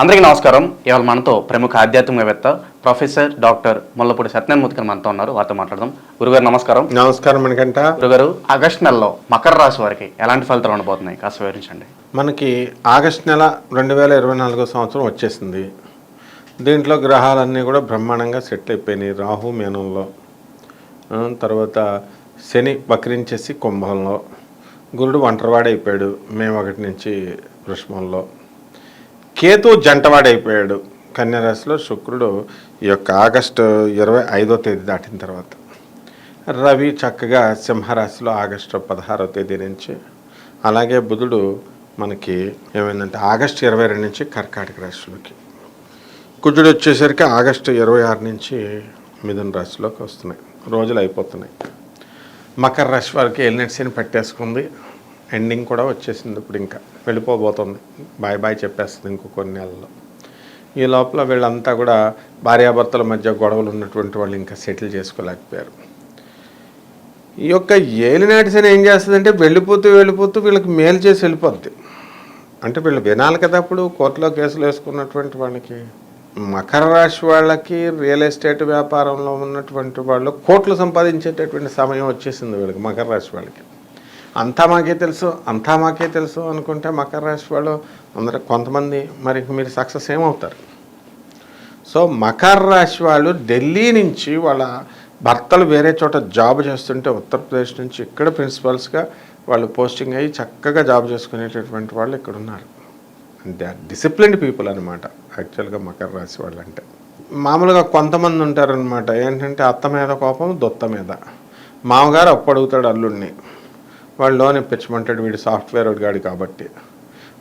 అందరికీ నమస్కారం. ఇవాళ మనతో ప్రముఖ ఆధ్యాత్మికవేత్త ప్రొఫెసర్ డాక్టర్ ముల్లపూడి సత్యనారాయణమూర్తి గారు మనతో ఉన్నారు. వారితో మాట్లాడదాం. గురుగారు నమస్కారం. నమస్కారం మనకంట గురుగారు ఆగస్టు నెలలో మకర రాశి వారికి ఎలాంటి ఫలితాలు ఉండబోతున్నాయి? కాస్త వివరించండి. మనకి ఆగస్ట్ నెల రెండు వేల ఇరవై నాలుగో సంవత్సరం వచ్చేసింది. దీంట్లో గ్రహాలన్నీ కూడా బ్రహ్మాండంగా సెట్ అయిపోయినాయి. రాహు మేనంలో తర్వాత శని వక్రించేసి కుంభంలో గురుడు ఒంటరివాడైపోయాడు మే ఒకటి నుంచి వృషభంలో. కేతు జంటవాడైపోయాడు. కన్యరాశిలో శుక్రుడు ఈ యొక్క ఆగస్టు ఇరవై ఐదో తేదీ దాటిన తర్వాత. రవి చక్కగా సింహరాశిలో ఆగస్టు పదహారో తేదీ నుంచి అలాగే బుధుడు మనకి ఏమైందంటే ఆగస్టు ఇరవై రెండు నుంచి కర్కాటక రాశిలోకి. కుజుడు వచ్చేసరికి ఆగస్టు ఇరవై ఆరు నుంచి మిథున రాశిలోకి వస్తున్నాయి. రోజులు అయిపోతున్నాయి. మకర రాశి వారికి ఎల్నెట్సీని పట్టేసుకుంది. ఎండింగ్ కూడా వచ్చేసింది ఇప్పుడు ఇంకా. వెళ్ళిపోబోతుంది. బాయ్ బాయ్ చెప్పేస్తుంది ఇంకో కొన్ని నెలల్లో. ఈ లోపల వీళ్ళంతా కూడా భార్యాభర్తల మధ్య గొడవలు ఉన్నటువంటి వాళ్ళు ఇంకా సెటిల్ చేసుకోలేకపోయారు. ఈ యొక్క ఏలినాటి శని ఏం చేస్తుందంటే వెళ్ళిపోతూ వెళ్ళిపోతూ వీళ్ళకి మేలు చేసి వెళ్ళిపోద్ది. అంటే వీళ్ళు వినాలి కదా అప్పుడు కోర్టులో కేసులు వేసుకున్నటువంటి వాళ్ళకి. మకర రాశి వాళ్ళకి రియల్ ఎస్టేట్ వ్యాపారంలో ఉన్నటువంటి వాళ్ళు కోట్లు సంపాదించేటటువంటి సమయం వచ్చేసింది వీళ్ళకి మకర రాశి వాళ్ళకి. అంతా మాకే తెలుసు అంతా మాకే తెలుసు అనుకుంటే మకర రాశి వాళ్ళు అందరూ కొంతమంది మరి మీరు సక్సెస్ ఏమవుతారు? సో మకర రాశి వాళ్ళు ఢిల్లీ నుంచి వాళ్ళ భర్తలు వేరే చోట జాబ్ చేస్తుంటే ఉత్తరప్రదేశ్ నుంచి ఇక్కడ ప్రిన్సిపల్స్గా వాళ్ళు పోస్టింగ్ అయ్యి చక్కగా జాబ్ చేసుకునేటటువంటి వాళ్ళు ఇక్కడ ఉన్నారు. దే ఆర్ డిసిప్లిన్డ్ పీపుల్ అనమాట యాక్చువల్గా మకర రాశి వాళ్ళు అంటే మామూలుగా కొంతమంది ఉంటారనమాట ఏంటంటే అత్త మీద కోపం దొత్త మీద. మామగారు అప్పు అడుగుతాడు అల్లుడిని వాడు లోన్ ఇప్పించమంటాడు వీడు సాఫ్ట్వేర్ గాడు కాబట్టి.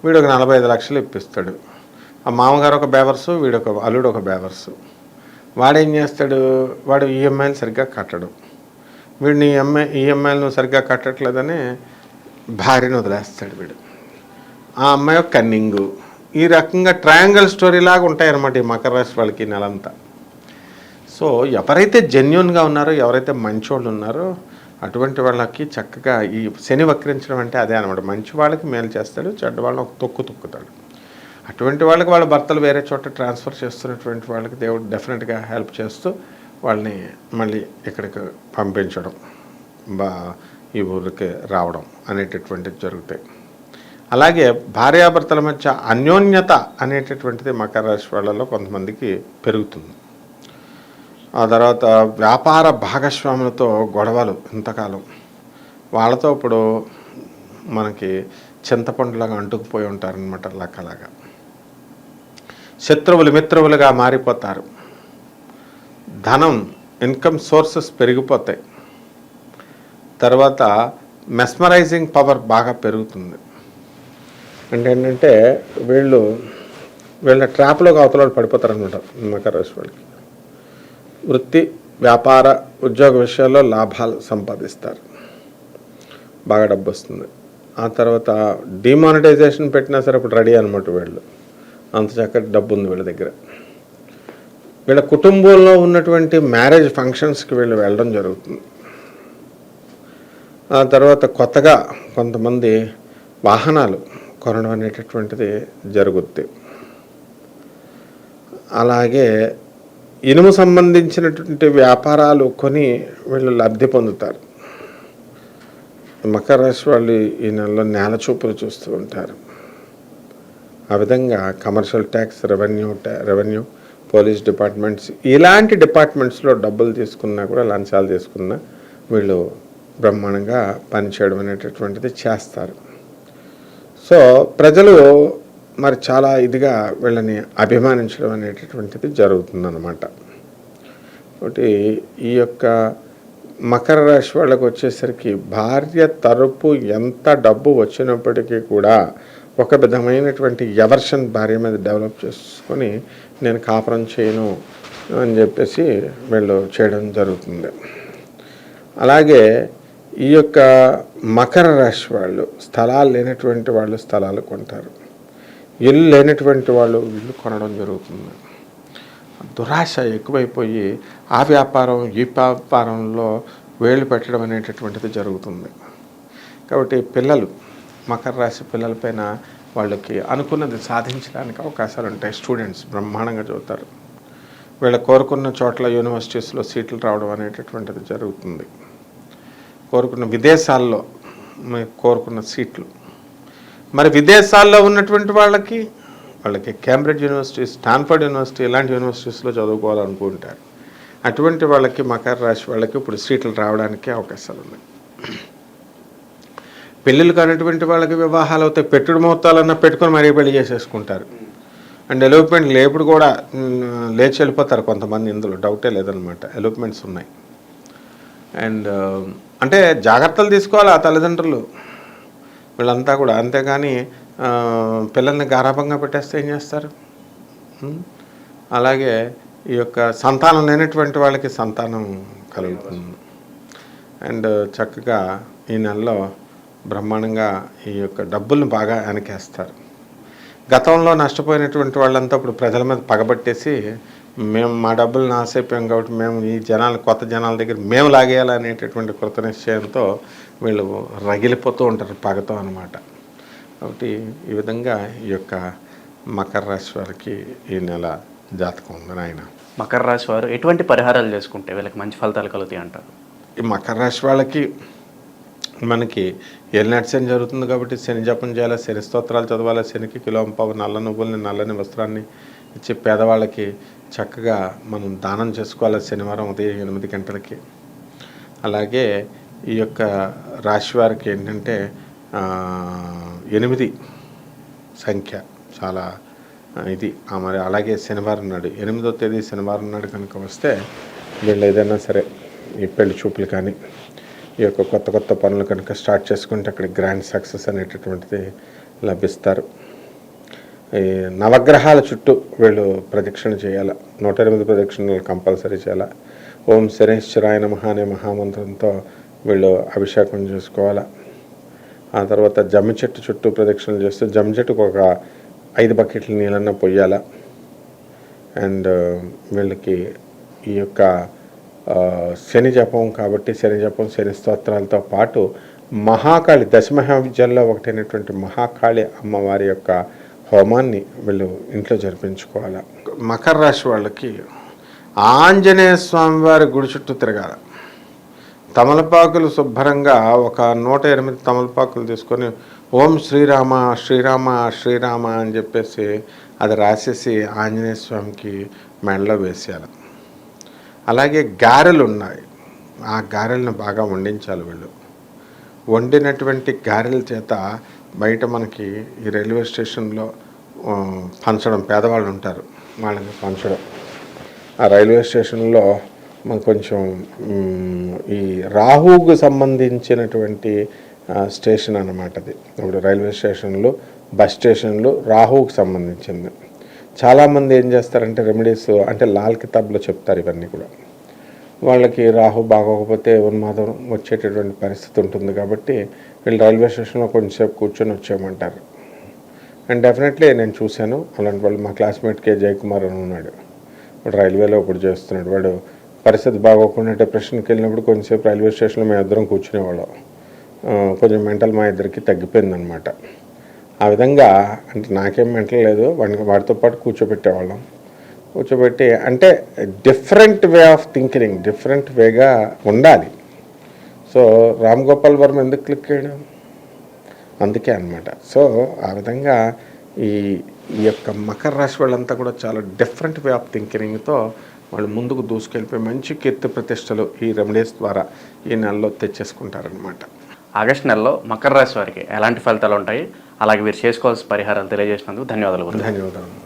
వీడు ఒక నలభై ఐదు లక్షలు ఇప్పిస్తాడు. ఆ మామగారు ఒక బేవర్సు వీడు ఒక అల్లుడు ఒక బేవర్సు. వాడేం చేస్తాడు? వాడు ఈఎంఐలు సరిగ్గా కట్టడు. వీడిని ఎంఐ ఈఎంఐలు సరిగ్గా కట్టట్లేదని భార్యను వదిలేస్తాడు వీడు. ఆ అమ్మాయి ఒక కన్నింగు. ఈ రకంగా ట్రయాంగిల్ స్టోరీ లాగా ఉంటాయన్నమాట ఈ మకర రాశి వాళ్ళకి నెలంతా. సో ఎవరైతే జెన్యున్గా ఉన్నారో ఎవరైతే మంచోళ్ళు ఉన్నారో అటువంటి వాళ్ళకి చక్కగా ఈ శని వక్రించడం అంటే అదే అనమాట మంచి వాళ్ళకి మేలు చేస్తాడు చెడ్డ వాళ్ళని ఒక తొక్కు తొక్కుతాడు. అటువంటి వాళ్ళకి వాళ్ళ భర్తలు వేరే చోట ట్రాన్స్ఫర్ చేస్తున్నటువంటి వాళ్ళకి దేవుడు డెఫినెట్గా హెల్ప్ చేస్తూ వాళ్ళని మళ్ళీ ఇక్కడికి పంపించడం బా ఈ ఊరికి రావడం అనేటటువంటిది జరుగుతాయి. అలాగే భార్యాభర్తల మధ్య అన్యోన్యత అనేటటువంటిది మకర రాశి వాళ్ళలో కొంతమందికి పెరుగుతుంది. ఆ తర్వాత వ్యాపార భాగస్వాములతో గొడవలు ఇంతకాలం. వాళ్ళతో ఇప్పుడు మనకి చింతపండులాగా అంటుకుపోయి ఉంటారనమాట లక్కలాగా. శత్రువులు మిత్రువులుగా మారిపోతారు. ధనం ఇన్కమ్ సోర్సెస్ పెరిగిపోతాయి. తర్వాత మెస్మరైజింగ్ పవర్ బాగా పెరుగుతుంది. అంటే ఏంటంటే వీళ్ళు వీళ్ళ ట్రాప్లోకి అవతల పడిపోతారనమాట మకర రాశి వాళ్ళకి. వృత్తి వ్యాపార ఉద్యోగ విషయాల్లో లాభాలు సంపాదిస్తారు. బాగా డబ్బు వస్తుంది ఆ తర్వాత డిమానిటైజేషన్ పెట్టినా సరే ఇప్పుడు రెడీ అనమాట వీళ్ళు. అంత చక్కటి డబ్బు ఉంది వీళ్ళ దగ్గర. వీళ్ళ కుటుంబంలో ఉన్నటువంటి మ్యారేజ్ ఫంక్షన్స్కి వీళ్ళు వెళ్ళడం జరుగుతుంది. ఆ తర్వాత కొత్తగా కొంతమంది వాహనాలు కొనడం అనేటటువంటిది జరుగుద్ది. అలాగే ఇనుము సంబంధించినటువంటి వ్యాపారాలు కొని వీళ్ళు లబ్ధి పొందుతారు. మకర రాశి వాళ్ళు ఈ నెలలో నేల చూపులు చూస్తూ ఉంటారు. ఆ విధంగా commercial tax revenue revenue police departments ఇలాంటి డిపార్ట్మెంట్స్లో డబ్బులు తీసుకున్నా కూడా లంచాలు తీసుకున్నా వీళ్ళు బ్రహ్మాండంగా పనిచేయడం అనేటటువంటిది చేస్తారు. సో ప్రజలు మరి చాలా ఇదిగా వీళ్ళని అభిమానించడం అనేటటువంటిది జరుగుతుందన్నమాట. ఒకటి ఈ యొక్క మకర రాశి వాళ్ళకు వచ్చేసరికి భార్య తరపు ఎంత డబ్బు వచ్చినప్పటికీ కూడా ఒక విధమైనటువంటి ఎవర్షన్ భార్య మీద డెవలప్ చేసుకొని నేను కాపురం చేయను అని చెప్పేసి వీళ్ళు చేయడం జరుగుతుంది. అలాగే ఈ యొక్క మకర రాశి వాళ్ళు స్థలాలు లేనటువంటి వాళ్ళు స్థలాలు కొంటారు. ఇల్లు లేనటువంటి వాళ్ళు ఇల్లు కొనడం జరుగుతుంది. దురాశ ఎక్కువైపోయి ఆ వ్యాపారం ఈ వ్యాపారంలో వేలు పెట్టడం అనేటటువంటిది జరుగుతుంది. కాబట్టి పిల్లలు మకర రాశి పిల్లలపైన వాళ్ళకి అనుకున్నది సాధించడానికి అవకాశాలు ఉంటాయి. స్టూడెంట్స్ బ్రహ్మాండంగా చదువుతారు. వీళ్ళ కోరుకున్న చోట్ల యూనివర్సిటీస్లో సీట్లు రావడం అనేటటువంటిది జరుగుతుంది. కోరుకున్న విదేశాల్లో కోరుకున్న సీట్లు మరి విదేశాల్లో ఉన్నటువంటి వాళ్ళకి వాళ్ళకి కేంబ్రిడ్జ్ యూనివర్సిటీ స్టాన్ఫర్డ్ యూనివర్సిటీ ఇలాంటి యూనివర్సిటీస్లో చదువుకోవాలనుకుంటారు. అటువంటి వాళ్ళకి మకర రాశి వాళ్ళకి ఇప్పుడు సీట్లు రావడానికి అవకాశాలు ఉన్నాయి. పెళ్ళిళ్ళు కానటువంటి వాళ్ళకి వివాహాలు అవుతాయి పెట్టుడు ముహూర్తాలన్నా పెట్టుకొని మరీ పెళ్ళి చేసేసుకుంటారు. అండ్ ఎలోప్మెంట్ లేపుడు కూడా లేచి వెళ్ళిపోతారు కొంతమంది ఇందులో. డౌటే లేదనమాట. ఎలోప్మెంట్స్ ఉన్నాయి. అండ్ అంటే జాగ్రత్తలు తీసుకోవాలి ఆ తల్లిదండ్రులు. వీళ్ళంతా కూడా అంతేగాని పిల్లల్ని గారాభంగా పెట్టేస్తే ఏం చేస్తారు? అలాగే ఈ యొక్క సంతానం లేనటువంటి వాళ్ళకి సంతానం కలుగుతుంది. అండ్ చక్కగా ఈ నెలలో బ్రహ్మాండంగా ఈ యొక్క డబ్బుల్ని బాగా వెనకేస్తారు. గతంలో నష్టపోయినటువంటి వాళ్ళంతా ఇప్పుడు ప్రజల మీద పగబట్టేసి మేము మా డబ్బులు నాసైపోయాం కాబట్టి మేము ఈ జనాలు కొత్త జనాల దగ్గర మేము లాగేయాలనేటటువంటి కృత నిశ్చయంతో వీళ్ళు రగిలిపోతూ ఉంటారు పగతో అనమాట కాబట్టి ఈ విధంగా ఈ యొక్క మకర రాశి వారికి ఈ నెల జాతకం ఉంది నాయన. మకర రాశి వారు ఎటువంటి పరిహారాలు చేసుకుంటే వీళ్ళకి మంచి ఫలితాలు కలుగుతాయి అంటారు? ఈ మకర రాశి వాళ్ళకి మనకి ఏలినాటి శని జరుగుతుంది కాబట్టి శని జపం చేయాలి శని స్తోత్రాలు చదవాలి శనికి కిలోంపావు నల్ల నువ్వుల్ని నల్లని వస్త్రాన్ని ఇచ్చి పేదవాళ్ళకి చక్కగా మనం దానం చేసుకోవాలి శనివారం ఉదయం ఎనిమిది గంటలకి. అలాగే ఈ యొక్క రాశి వారికి ఏంటంటే ఎనిమిది సంఖ్య చాలా ఇది. ఆ, మరి అలాగే శనివారం నాడు ఎనిమిదో తేదీ శనివారం నాడు కనుక వస్తే వీళ్ళు ఏదైనా సరే ఈ పెళ్ళి చూపులు కానీ ఈ యొక్క కొత్త కొత్త పనులు కనుక స్టార్ట్ చేసుకుంటే అక్కడ గ్రాండ్ సక్సెస్ అనేటటువంటిది లభిస్తారు. ఈ నవగ్రహాల చుట్టూ వీళ్ళు ప్రదక్షిణ చేయాలి. నూట ఎనిమిది ప్రదక్షిణలు కంపల్సరీ చేయాలి. ఓం శనేశ్వరాయ నమ అనే మహామంత్రంతో వీళ్ళు అభిషేకం చేసుకోవాలి. ఆ తర్వాత జమ్మి చెట్టు చుట్టూ ప్రదక్షిణలు చేస్తూ జమ్మి చెట్టుకు ఒక ఐదు బకెట్ల నీళ్ళన్న పొయ్యాల. అండ్ వీళ్ళకి ఈ యొక్క శని జపం కాబట్టి శని జపం శని స్తోత్రాలతో పాటు మహాకాళి దశమహావిద్యల్లో ఒకటైనటువంటి మహాకాళి అమ్మవారి యొక్క హోమాన్ని వీళ్ళు ఇంట్లో జరిపించుకోవాలి? మకర రాశి వాళ్ళకి ఆంజనేయ స్వామివారి గుడి చుట్టూ తిరగాల. తమలపాకులు శుభ్రంగా ఒక నూట ఎనిమిది తమలపాకులు తీసుకొని ఓం శ్రీరామ శ్రీరామ శ్రీరామ అని చెప్పేసి అది రాసేసి ఆంజనేయ స్వామికి మెడలో వేసేయాలి. అలాగే గారెలు ఉన్నాయి. ఆ గారెలను బాగా వండించాలి వీళ్ళు. వండినటువంటి గారెల చేత బయట మనకి ఈ రైల్వే స్టేషన్లో పంచడం పేదవాళ్ళు ఉంటారు వాళ్ళని పంచడం. ఆ రైల్వే స్టేషన్లో మనకు కొంచెం ఈ రాహువుకు సంబంధించినటువంటి స్టేషన్ అనమాట అది. ఇప్పుడు రైల్వే స్టేషన్లు బస్ స్టేషన్లు రాహువుకు సంబంధించింది. చాలామంది ఏం చేస్తారంటే రెమెడీస్ అంటే లాల్ కితాబ్లో చెప్తారు ఇవన్నీ కూడా. వాళ్ళకి రాహు బాగోకపోతే ఉన్మాదం వచ్చేటటువంటి పరిస్థితి ఉంటుంది కాబట్టి వీళ్ళు రైల్వే స్టేషన్లో కొంచెంసేపు కూర్చొని వచ్చేయమంటారు. అండ్ డెఫినెట్లీ నేను చూశాను అలాంటి వాళ్ళు మా క్లాస్మేట్ కే జయకుమార్ అని ఉన్నాడు. వాడు రైల్వేలో ఇప్పుడు చేస్తున్నాడు. వాడు పరిస్థితి బాగోకుండా డిప్రెషన్కి వెళ్ళినప్పుడు కొంచెంసేపు రైల్వే స్టేషన్లో మేము ఇద్దరం కూర్చునేవాళ్ళం. కొంచెం మెంటల్ మా ఇద్దరికి తగ్గిపోయిందనమాట ఆ విధంగా అంటే నాకేం మెంటల్ లేదు వాడిని వాడితో పాటు కూర్చోబెట్టేవాళ్ళం. కూర్చోబెట్టి అంటే different way of thinking different వేగా ఉండాలి. సో రామ్ గోపాల్ వర్మ ఎందుకు క్లిక్ చేయడం? అందుకే అన్నమాట. సో ఆ విధంగా ఈ ఈ యొక్క మకర రాశి వాళ్ళంతా కూడా చాలా డిఫరెంట్ వే ఆఫ్ థింకింగ్తో వాళ్ళు ముందుకు దూసుకెళ్ళిపోయి మంచి కీర్తి ప్రతిష్టలు ఈ రెమెడీస్ ద్వారా ఈ నెలలో తెచ్చేసుకుంటారనమాట ఆగస్టు నెలలో మకర రాశి వారికి ఎలాంటి ఫలితాలు ఉంటాయి? అలాగే వీరు చేసుకోవాల్సిన పరిహారాలు తెలియజేసినందుకు ధన్యవాదాలు. ధన్యవాదాలు.